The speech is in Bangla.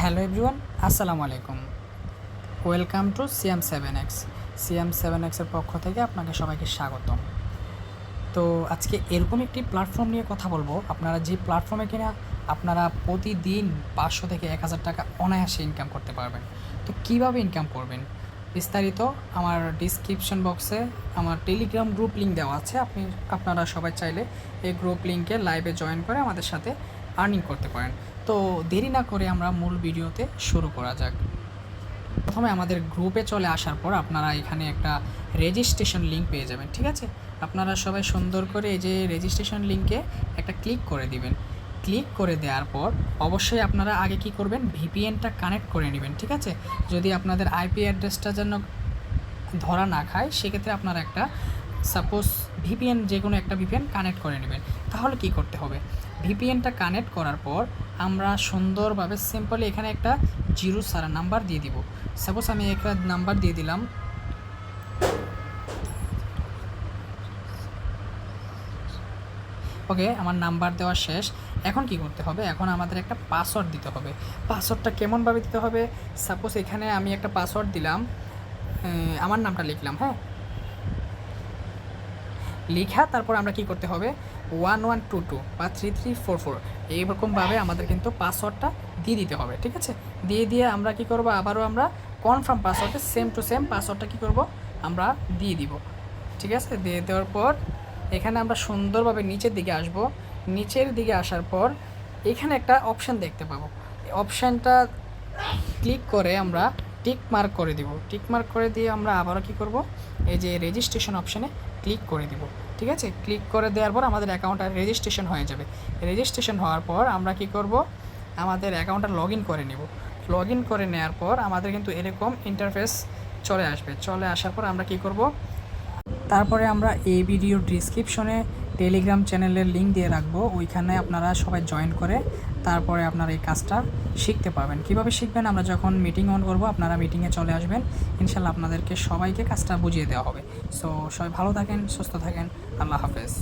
হ্যালো এভরিওয়ান, আসসালামু আলাইকুম। Welcome to CM seven X. CM seven এক্সের পক্ষ থেকে আপনাকে সবাইকে স্বাগতম। তো আজকে এরকম একটি প্ল্যাটফর্ম নিয়ে কথা বলব। আপনারা যে প্ল্যাটফর্মে কিনা আপনারা প্রতিদিন পাঁচশো থেকে এক হাজার টাকা অনায়াসে ইনকাম করতে পারবেন। তো কীভাবে ইনকাম করবেন? বিস্তারিত আমার ডিসক্রিপশন বক্সে আমার টেলিগ্রাম গ্রুপ লিঙ্ক দেওয়া আছে। আপনি, আপনারা সবাই চাইলে এই গ্রুপ লিঙ্কে লাইভে জয়েন করে আমাদের সাথে আর্নিং করতে পারেন। তো দেরি না করে আমরা মূল ভিডিওতে শুরু করা যাক। প্রথমে আমাদের গ্রুপে চলে আসার পর আপনারা এখানে একটা রেজিস্ট্রেশন লিঙ্ক পেয়ে যাবেন, ঠিক আছে? আপনারা সবাই সুন্দর করে এই যে রেজিস্ট্রেশন লিঙ্কে একটা ক্লিক করে দিবেন। ক্লিক করে দেওয়ার পর অবশ্যই আপনারা আগে কি করবেন? ভিপিএনটা কানেক্ট করে নেবেন, ঠিক আছে? যদি আপনাদের আইপি অ্যাড্রেসটা যেন ধরা না খায়, সেক্ষেত্রে আপনারা একটা সাপোজ ভিপিএন যে কোনো একটা ভিপিএন কানেক্ট করে নেবেন। তাহলে কি করতে হবে? ভিপিএনটা কানেক্ট করার পর আমরা সুন্দরভাবে সিম্পলি এখানে একটা জিরো সারা নাম্বার দিয়ে দিব। সাপোজ আমি একটা নাম্বার দিয়ে দিলাম। ওকে আমার নাম্বার দেওয়া শেষ। এখন কি করতে হবে? এখন আমাদের একটা পাসওয়ার্ড দিতে হবে। পাসওয়ার্ডটা কেমনভাবে দিতে হবে? সাপোজ এখানে আমি একটা পাসওয়ার্ড দিলাম। আমার নামটা লিখলাম হ্যাঁ? লিখা তারপর আমরা কি করতে হবে? ওয়ান ওয়ান টু টু বা থ্রি থ্রি ফোর ফোর। এইরকমভাবে আমাদের কিন্তু পাসওয়ার্ডটা দিয়ে দিতে হবে ঠিক আছে? দিয়ে দিয়ে আমরা কি করব? আবারও আমরা কনফার্ম পাসওয়ার্ডে সেম টু সেম পাসওয়ার্ডটা কি করব? আমরা দিয়ে দিব ঠিক আছে? দিয়ে দেওয়ার পর এখানে আমরা সুন্দরভাবে নিচের দিকে আসব। নিচের দিকে আসার পর এখানে একটা অপশান দেখতে পাবো। অপশানটা ক্লিক করে আমরা টিক মার্ক করে দিব। টিক মার্ক করে দিয়ে আমরা আবারও কি করব? এই যে রেজিস্ট্রেশন অপশানে ক্লিক করে দিব। ঠিক আছে? ক্লিক করে দেওয়ার পর আমাদের অ্যাকাউন্টটা রেজিস্ট্রেশন হয়ে যাবে। রেজিস্ট্রেশন হওয়ার পর আমরা কি করব? আমাদের অ্যাকাউন্টটা লগ ইন করে নেব। লগ ইন করে নেওয়ার পর আমাদের কিন্তু এরকম ইন্টারফেস চলে আসবে। চলে আসার পর আমরা কি করব? তারপরে আমরা এই ভিডিওর ডিসক্রিপশনে টেলিগ্রাম চ্যানেলের লিঙ্ক দিয়ে রাখব। ওইখানে আপনারা সবাই জয়েন করে তারপরে আপনারা এই কাজটা শিখতে পারবেন। কীভাবে শিখবেন? আমরা যখন মিটিং অন করব, আপনারা মিটিংয়ে চলে আসবেন। ইনশাল্লাহ আপনাদেরকে সবাইকে কাজটা বুঝিয়ে দেওয়া হবে। সো সবাই ভালো থাকেন, সুস্থ থাকেন। আল্লাহ হাফেজ।